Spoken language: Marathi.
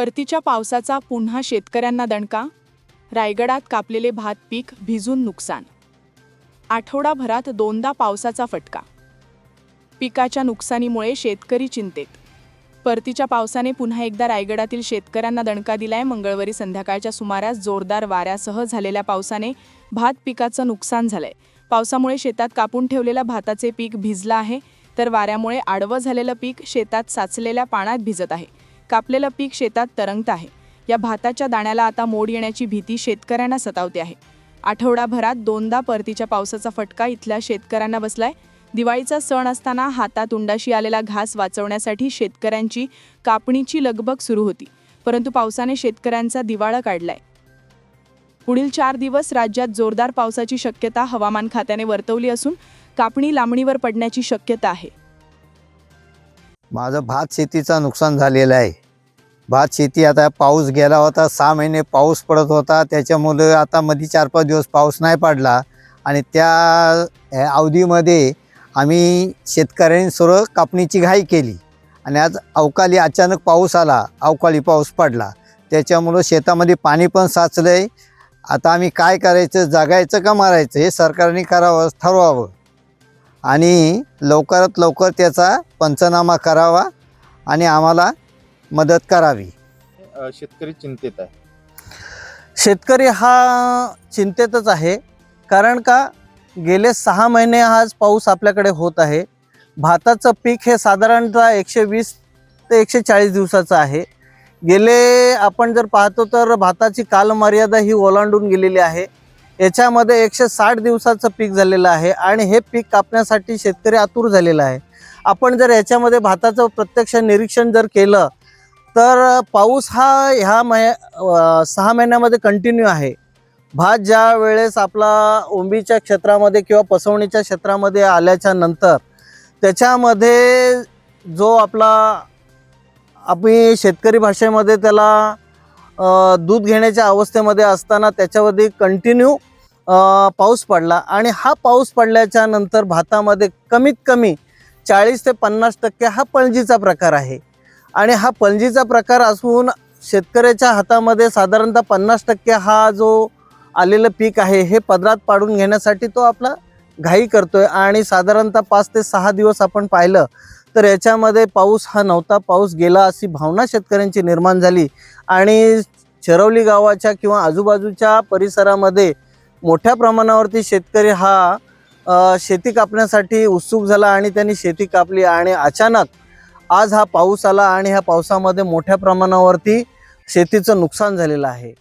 परतीच्या पावसाचा पुन्हा शेतकऱ्यांना दणका? रायगडात कापलेले भात पीक भिजून नुकसान. आठवडाभरात दोनदा पावसाचा फटका. पिकाच्या नुकसानीमुळे शेतकरी चिंतेत. परतीच्या पावसाने पुन्हा एकदा रायगडातील शेतकऱ्यांना दणका दिलाय मंगळवारी संध्याकाळच्या सुमारास जोरदार वाऱ्यासह झालेल्या पावसाने भात पिकाचं नुकसान झालंय. पावसामुळे शेतात कापून ठेवलेल्या भाताचे पीक भिजलं आहे तर वाऱ्यामुळे आडवं झालेलं पीक शेतात साचलेल्या पाण्यात भिजत आहे. कापलेलं पीक शेतात तरंगत आहे. या भाताच्या दाण्याला आता मोड येण्याची भीती शेतकऱ्यांना सतावते आहे. आठवडाभरात दोनदा परतीच्या पावसाचा फटका इथल्या शेतकऱ्यांना बसलाय. दिवाळीचा सण असताना हातात उंडाशी आलेला घास वाचवण्यासाठी शेतकऱ्यांची कापणीची लगबग सुरू होती. परंतु पावसाने शेतकऱ्यांचा दिवाळा काढलाय. पुढील चार दिवस राज्यात जोरदार पावसाची शक्यता हवामान खात्याने वर्तवली असून कापणी लांबणीवर पडण्याची शक्यता आहे. माझं भात शेतीचा नुकसान झालेलं आहे. भात शेती आता पाऊस गेला होता सहा महिने पाऊस पडत होता त्याच्यामुळे आता मध्ये चार पाच दिवस पाऊस नाही पडला. आणि त्या ह्या अवधीमध्ये आम्ही शेतकऱ्यांनी सर्व कापणीची घाई केली. आणि आज अवकाळी अचानक पाऊस आला अवकाळी पाऊस पडला. त्याच्यामुळं शेतामध्ये पाणी पण साचलं आहे आता आम्ही काय करायचं जगायचं का मारायचं हे सरकारने करावं ठरवावं. आणि लवकरात लवकर त्याचा पंचनामा करावा. आणि आम्हाला मदत करावी. अ, शेतकरी चिंतेत आहे. शेतकरी हा चिंतेतच आहे. कारण का गेले सहा महिने आज पाऊस आपल्याकडे होत आहे. भाताचं पीक हे साधारणतः एकशे वीस ते एकशे चाळीस दिवसाचं आहे. गेले आपण जर पाहतो तर भाताची कालमर्यादा ही ओलांडून गेलेली आहे. याच्यामध्ये एकशे साठ दिवसाचं पीक झालेलं आहे आणि हे पीक कापण्यासाठी शेतकरी आतुर झालेला आहे. आपण जर याच्यामध्ये भाताचं प्रत्यक्ष निरीक्षण जर केलं तर पाऊस हा ह्या मह सहा महिन्यामध्ये कंटिन्यू आहे. भात ज्या वेळेस आपला ओंबीच्या क्षेत्रामध्ये किंवा पसवणीच्या क्षेत्रामध्ये आल्याच्यानंतर त्याच्यामध्ये जो आपला आम्ही शेतकरी भाषेमध्ये त्याला दूध घेण्याच्या अवस्थेमध्ये असताना त्याच्यामध्ये कंटिन्यू पाऊस पडला. आणि हा पाऊस पडल्याच्या नंतर भातामध्ये कमीत कमी चाळीस ते पन्नास टक्के हा पणजीचा प्रकार आहे. आणि हा पणजीचा प्रकार असून शेतकऱ्याच्या हातामध्ये साधारणतः पन्नास टक्के हा जो आलेलं पीक आहे हे पदरात पाडून घेण्यासाठी तो आपला घाई करतोय. आणि साधारणतः पाच ते सहा दिवस आपण पाहिलं तर याच्यामध्ये पाऊस हा नव्हता पाऊस गेला अशी भावना शेतकऱ्यांची निर्माण झाली. आणि चरवली गावाच्या किंवा आजूबाजूच्या परिसरामध्ये मोठ्या प्रमाणावरती शेतकरी हा शेती कापण्यासाठी उत्सुक झाला आणि त्यांनी शेती कापली आणि अचानक आज हा पाऊस आला आणि ह्या पावसामध्ये मोठ्या प्रमाणावरती शेतीचं नुकसान झालेलं आहे.